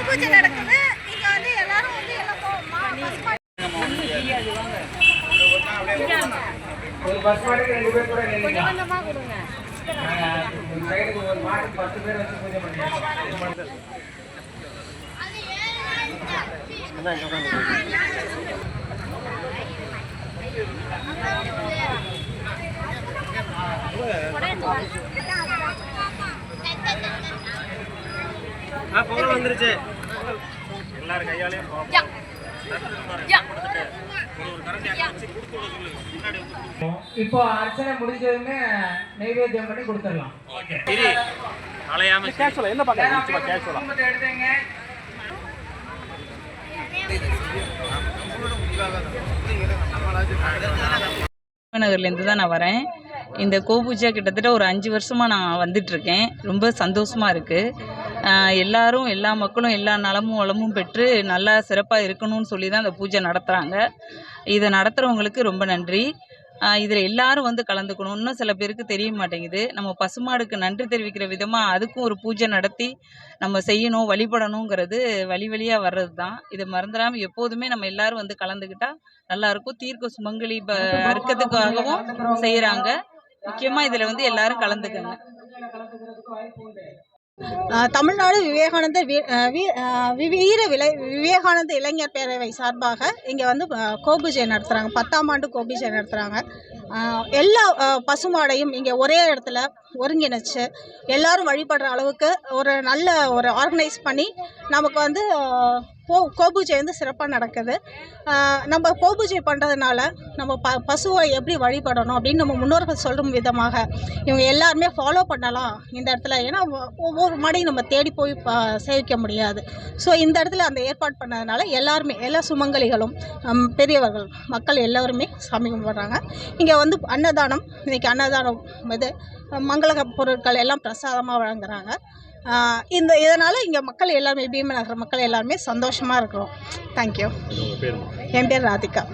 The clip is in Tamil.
பூஜை நடக்குது. இங்க வந்து எல்லாரும் வந்து எல்லாம் கொடுங்க ஒரு சைடுக்கு ஒரு மாட்டுக்கு பத்து பேர் வச்சு பூஜை பண்ணுவோம் பொங்கல் வந்துருச்சு. எல்லாரும் கையாலையும் போ- இப்போ அர்ச்சனை முடிஞ்சதுமே நைவேத்தியம் பண்ணி கொடுத்துடலாம். இரு. அலையாம கேஷுவலா என்ன கேஷுவலா குடும்பத்தை எடுத்துங்க. நகர்லேருந்து தான் நான் வரேன். இந்த கோபூஜா கிட்டத்தட்ட ஒரு அஞ்சு வருஷமாக நான் வந்துட்டுருக்கேன். ரொம்ப சந்தோஷமாக இருக்குது எல்லாரும் எல்லா மக்களும் எல்லா நலமும் வளமும் பெற்று நல்லா சிறப்பாக இருக்கணும்னு சொல்லி தான் இந்த பூஜை நடத்துகிறாங்க இதை நடத்துகிறவங்களுக்கு ரொம்ப நன்றி. இதில் எல்லாரும் வந்து கலந்துக்கணும். இன்னும் சில பேருக்கு தெரிய மாட்டேங்குது. நம்ம பசுமாடுக்கு நன்றி தெரிவிக்கிற விதமாக அதுக்கும் ஒரு பூஜை நடத்தி நம்ம செய்யணும் வழிபடணுங்கிறது வழி வழியாக வர்றது தான் இதை மறந்துடாமல் எப்போதுமே நம்ம எல்லாரும் வந்து கலந்துக்கிட்டா நல்லாயிருக்கும். தீர்க்க சுமங்கலி ப இருக்கிறதுக்காகவும் செய்கிறாங்க முக்கியமாக இதில் வந்து எல்லாரும் கலந்துக்கங்க. தமிழ்நாடு விவேகானந்த வீ- வீர விலை விவேகானந்த இளைஞர் பேரவை சார்பாக இங்கே வந்து ஆஹ் கோபூஜை நடத்துகிறாங்க பத்தாம் ஆண்டு கோபூஜை நடத்துகிறாங்க எல்லா பசுமாடையும் இங்கே ஒரே இடத்துல ஒருங்கிணைச்சு எல்லாரும் வழிபடுற அளவுக்கு ஒரு நல்ல ஒரு ஆர்கனைஸ் பண்ணி நமக்கு வந்து கோ கோபூஜை வந்து சிறப்பாக நடக்குது. நம்ம கோபூஜை பண்ணுறதுனால நம்ம ப பசுவை எப்படி வழிபடணும் அப்படின்னு நம்ம முன்னோர்கள் சொல்லும் விதமாக இவங்க எல்லாருமே ஃபாலோ பண்ணலாம் இந்த இடத்துல. ஏன்னா ஒவ்வொரு மாடையும் நம்ம தேடி போய் சேவிக்க முடியாது. ஸோ இந்த இடத்துல அந்த ஏற்பாடு பண்ணதுனால எல்லாருமே எல்லா சுமங்கலிகளும் பெரியவர்கள் மக்கள் எல்லாருமே சாமி கும்பிட்றாங்க. இங்கே வந்து அன்னதானம் இன்னைக்கு அன்னதானம் இது மங்களக பொருட்கள் எல்லாம் பிரசாதமாக வழங்குறாங்க. ஆஹ் இந்த இதனால் இங்கே மக்கள் எல்லாருமே பீமநகர் மக்கள் எல்லாருமே சந்தோஷமாக இருக்கிறோம். தேங்க்யூ என் பேர் ராதிகா.